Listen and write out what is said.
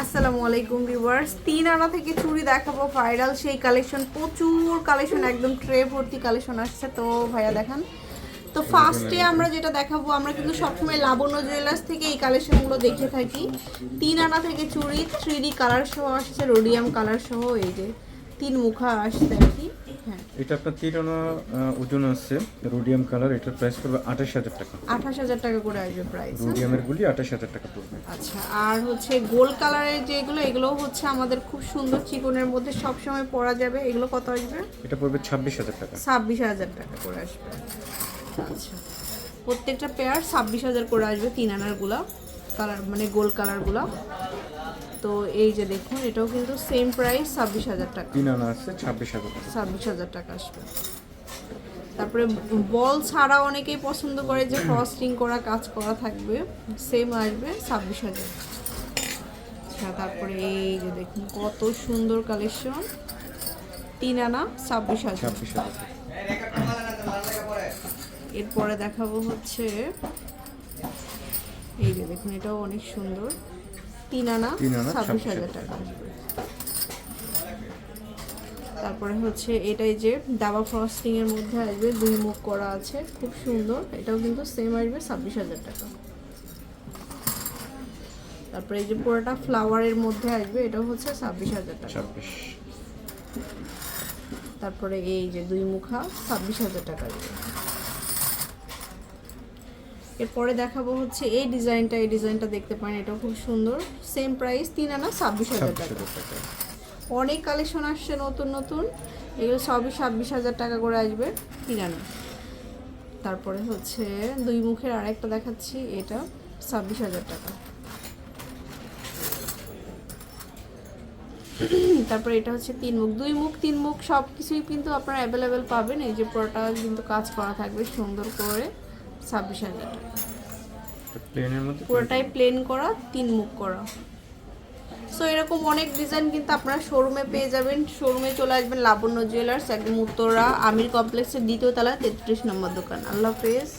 আসসালামু আলাইকুম ভিউয়ার্স। তিন আনা থেকে চুড়ি দেখাবো ভাইরাল, সেই কালেকশন, প্রচুর কালেকশন, একদম ট্রে ভর্তি কালেকশন আসছে। তো ভাইয়া দেখান। তো ফার্স্টে আমরা যেটা দেখাবো, আমরা কিন্তু সবসময় লাবণ্য জুয়েলার্স থেকে এই কালেকশনগুলো দেখে থাকি। তিন আনা থেকে চুড়ি থ্রি কালার সহ আসছে, রোডিয়াম কালার সহ এই যে তিন মুখা আসছে আর কি। এটা আপনার তিরানা ওজন আছে রোডিয়াম কালার এটার প্রাইস পড়বে আঠাশ হাজার টাকা। আঠাশ হাজার টাকা করে আসবে প্রাইস রোডিয়ামের গুলি আঠাশ হাজার টাকা পড়বে। আচ্ছা আর হচ্ছে গোল কালারের যেগুলো এগুলো হচ্ছে আমাদের খুব সুন্দর চিকনের মধ্যে সব সময় পরা যাবে। এগুলো কত আসবে? এটা পড়বে ছাব্বিশ হাজার টাকা। ছাব্বিশ হাজার টাকা করে আসবে। আচ্ছা প্রত্যেকটা পেয়ার ছাব্বিশ হাজার করে আসবে তিন আনারগুলা কালার মানে গোল কালারগুলা তো এই যে দেখুন এটাও কিন্তু সেম প্রাইস ছাব্বিশ হাজার টাকা। তিন আনা আছে ছাব্বিশ হাজার টাকা। ছাব্বিশ হাজার টাকা আসবে। তারপরে বল ছাড়া অনেকেই পছন্দ করে যে ফ্রস্টিং করা কাজ করা থাকবে। সেম আসবে ছাব্বিশ হাজার। আচ্ছা তারপরে এই যে দেখুন কত সুন্দর কালেকশন তিন আনা ছাব্বিশ হাজার। এরপরে দেখাবো হচ্ছে এই যে দেখুন এটাও অনেক সুন্দর। তিন আনা ছাব্বিশ হাজার টাকা। তারপরে হচ্ছে এটাই যে দাবা ফ্রস্টিং এর মধ্যে আসবে দুই মুখ করা আছে খুব সুন্দর। এটাও কিন্তু সেম আসবে ছাব্বিশ হাজার টাকা। তারপরে এই যে পুরোটা ফ্লাওয়ারের মধ্যে আসবে এটাও হচ্ছে ছাব্বিশ হাজার টাকা। তারপরে এই যে দুই মুখা ছাব্বিশ হাজার টাকা। এরপরে দেখাবো হচ্ছে এই ডিজাইনটা এই ডিজাইনটা দেখতে পারেন এটাও খুব সুন্দর। সেম প্রাইস তিন আনা ছাব্বিশ হাজার টাকা। হাজার টাকা। অনেক কালেকশন আসছে নতুন নতুন। এগুলো সবই ছাব্বিশ হাজার টাকা করে আসবে তিন আনা। তারপরে হচ্ছে দুই মুখের আরেকটা দেখাচ্ছি এটা ছাব্বিশ হাজার টাকা। তারপরে এটা হচ্ছে তিন মুখ। দুই মুখ তিন মুখ সব কিছুই কিন্তু আপনারা অ্যাভেলেবেল পাবেন। এই যে পুরোটা কিন্তু কাজ করা থাকবে সুন্দর করে। ছাব্বিশ হাজার প্লেনের মধ্যে পুরোটাই প্লেন করা তিন মুখ করা। সো এরকম অনেক ডিজাইন কিন্তু আপনারা শোরুমে পেয়ে যাবেন। শোরুমে চলে আসবেন লাবণ্য জুয়েলার্স একদম উত্তরা আমির কমপ্লেক্সের দ্বিতীয় তলা তেত্রিশ নম্বর দোকান। আল্লাহ হাফেজ।